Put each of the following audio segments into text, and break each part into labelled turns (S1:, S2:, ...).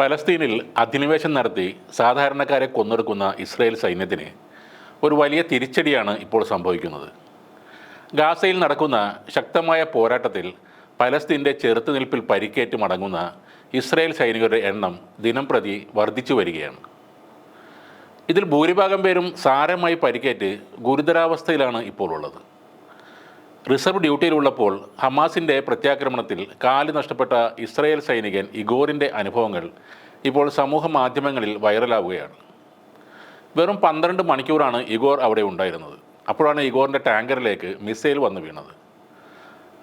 S1: പലസ്തീനിൽ അധിനിവേശം നടത്തി സാധാരണക്കാരെ കൊന്നൊടുക്കുന്ന ഇസ്രയേൽ സൈന്യത്തിന് ഒരു വലിയ തിരിച്ചടിയാണ് ഇപ്പോൾ സംഭവിക്കുന്നത്. ഗാസയിൽ നടക്കുന്ന ശക്തമായ പോരാട്ടത്തിൽ പലസ്തീന്റെ ചെറുത്തുനിൽപ്പിൽ പരിക്കേറ്റ് മടങ്ങുന്ന ഇസ്രായേൽ സൈനികരുടെ എണ്ണം ദിനം പ്രതി വർദ്ധിച്ചു വരികയാണ്. ഇതിൽ ഭൂരിഭാഗം പേരും സാരമായി പരിക്കേറ്റ് ഗുരുതരാവസ്ഥയിലാണ് ഇപ്പോൾ ഉള്ളത്. റിസർവ് ഡ്യൂട്ടിയിലുള്ളപ്പോൾ ഹമാസിന്റെ പ്രത്യാക്രമണത്തിൽ കാൽ നഷ്ടപ്പെട്ട ഇസ്രയേൽ സൈനികൻ ഇഗോറിന്റെ അനുഭവങ്ങൾ ഇപ്പോൾ സമൂഹ മാധ്യമങ്ങളിൽ വൈറലാവുകയാണ്. വെറും പന്ത്രണ്ട് മണിക്കൂറാണ് ഇഗോർ അവിടെ ഉണ്ടായിരുന്നത്. അപ്പോഴാണ് ഇഗോറിന്റെ ടാങ്കറിലേക്ക് മിസൈൽ വന്ന് വീണത്.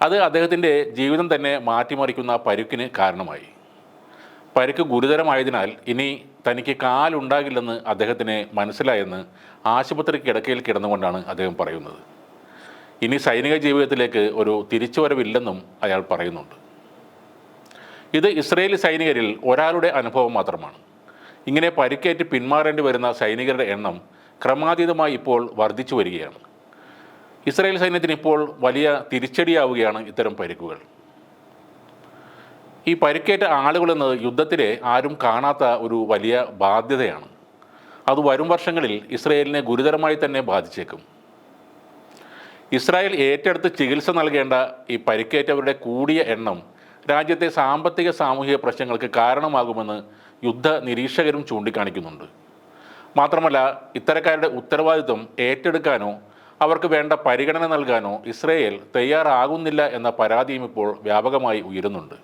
S1: അത് അദ്ദേഹത്തിന്റെ ജീവിതം തന്നെ മാറ്റിമറിക്കുന്ന പരുക്കിന് കാരണമായി. പരുക്ക് ഗുരുതരമായതിനാൽ ഇനി തനിക്ക് കാലുണ്ടാകില്ലെന്ന് അദ്ദേഹത്തിന് മനസ്സിലായെന്ന് ആശുപത്രി കിടക്കയിൽ കിടന്നുകൊണ്ടാണ് അദ്ദേഹം പറയുന്നത്. ഇനി സൈനിക ജീവിതത്തിലേക്ക് ഒരു തിരിച്ചുവരവില്ലെന്നും അയാൾ പറയുന്നുണ്ട്. ഇത് ഇസ്രയേലി സൈനികരിൽ ഒരാളുടെ അനുഭവം മാത്രമാണ്. ഇങ്ങനെ പരിക്കേറ്റ് പിന്മാറേണ്ടി വരുന്ന സൈനികരുടെ എണ്ണം ക്രമാതീതമായി ഇപ്പോൾ വർദ്ധിച്ചു വരികയാണ്. ഇസ്രായേൽ സൈന്യത്തിന് ഇപ്പോൾ വലിയ തിരിച്ചടിയാവുകയാണ് ഇത്തരം പരിക്കുകൾ. ഈ പരിക്കേറ്റ ആളുകളെന്നത് യുദ്ധത്തിലെ ആരും കാണാത്ത ഒരു വലിയ ബാധ്യതയാണ്. അത് വരും വർഷങ്ങളിൽ ഇസ്രയേലിനെ ഗുരുതരമായി തന്നെ ബാധിച്ചേക്കും. ഇസ്രായേൽ ഏറ്റെടുത്ത് ചികിത്സ നൽകേണ്ട ഈ പരിക്കേറ്റവരുടെ കൂടിയ എണ്ണം രാജ്യത്തെ സാമ്പത്തിക സാമൂഹിക പ്രശ്നങ്ങൾക്ക് കാരണമാകുമെന്ന് യുദ്ധ നിരീക്ഷകരും ചൂണ്ടിക്കാണിക്കുന്നുണ്ട്. മാത്രമല്ല ഇത്തരക്കാരുടെ ഉത്തരവാദിത്വം ഏറ്റെടുക്കാനോ അവർക്ക് വേണ്ട പരിഗണന നൽകാനോ ഇസ്രയേൽ തയ്യാറാകുന്നില്ല എന്ന പരാതിയും ഇപ്പോൾ വ്യാപകമായി ഉയരുന്നുണ്ട്.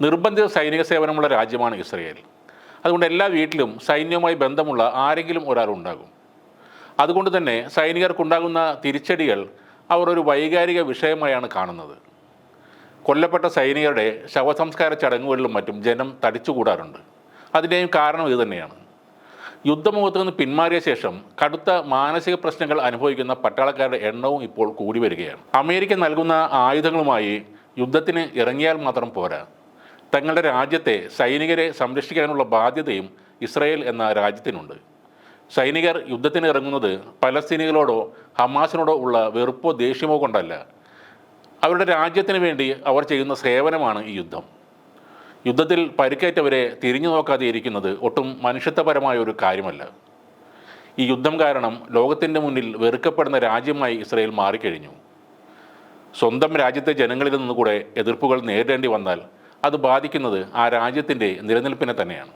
S1: നിർബന്ധിത സൈനിക സേവനമുള്ള രാജ്യമാണ് ഇസ്രയേൽ. അതുകൊണ്ട് എല്ലാ വീട്ടിലും സൈന്യവുമായി ബന്ധമുള്ള ആരെങ്കിലും ഒരാൾ ഉണ്ടാകും. അതുകൊണ്ട് തന്നെ സൈനികർക്കുണ്ടാകുന്ന തിരിച്ചടികൾ അവർ ഒരു വൈകാരിക വിഷയമായാണ് കാണുന്നത്. കൊല്ലപ്പെട്ട സൈനികരുടെ ശവസംസ്കാര ചടങ്ങുകളിലും മറ്റും ജനം തടിച്ചുകൂടാറുണ്ട്. അതിന്റെയും കാരണം ഇത് തന്നെയാണ്. യുദ്ധമുഖത്ത് നിന്ന് പിന്മാറിയ ശേഷം കടുത്ത മാനസിക പ്രശ്നങ്ങൾ അനുഭവിക്കുന്ന പട്ടാളക്കാരുടെ എണ്ണവും ഇപ്പോൾ കൂടി വരികയാണ്. അമേരിക്ക നൽകുന്ന ആയുധങ്ങളുമായി യുദ്ധത്തിന് ഇറങ്ങിയാൽ മാത്രം പോരാ. തങ്ങളുടെ രാജ്യത്തെ സൈനികരെ സംരക്ഷിക്കാനുള്ള ബാധ്യതയും ഇസ്രയേൽ എന്ന രാജ്യത്തിനുണ്ട്. സൈനികർ യുദ്ധത്തിന് ഇറങ്ങുന്നത് പലസ്തീനികളോടോ ഹമാസിനോടോ ഉള്ള വെറുപ്പോ ദേഷ്യമോ കൊണ്ടല്ല. അവരുടെ രാജ്യത്തിന് വേണ്ടി അവർ ചെയ്യുന്ന സേവനമാണ് ഈ യുദ്ധം. യുദ്ധത്തിൽ പരിക്കേറ്റവരെ തിരിഞ്ഞു നോക്കാതെ ഇരിക്കുന്നത് ഒട്ടും മനുഷ്യത്വപരമായ ഒരു കാര്യമല്ല. ഈ യുദ്ധം കാരണം ലോകത്തിന്റെ മുന്നിൽ വെറുക്കപ്പെടുന്ന രാജ്യമായി ഇസ്രയേൽ മാറിക്കഴിഞ്ഞു. സ്വന്തം രാജ്യത്തെ ജനങ്ങളിൽ നിന്നുകൂടെ എതിർപ്പുകൾ നേരിടേണ്ടി വന്നാൽ അത് ബാധിക്കുന്നത് ആ രാജ്യത്തിന്റെ നിലനിൽപ്പിനെ തന്നെയാണ്.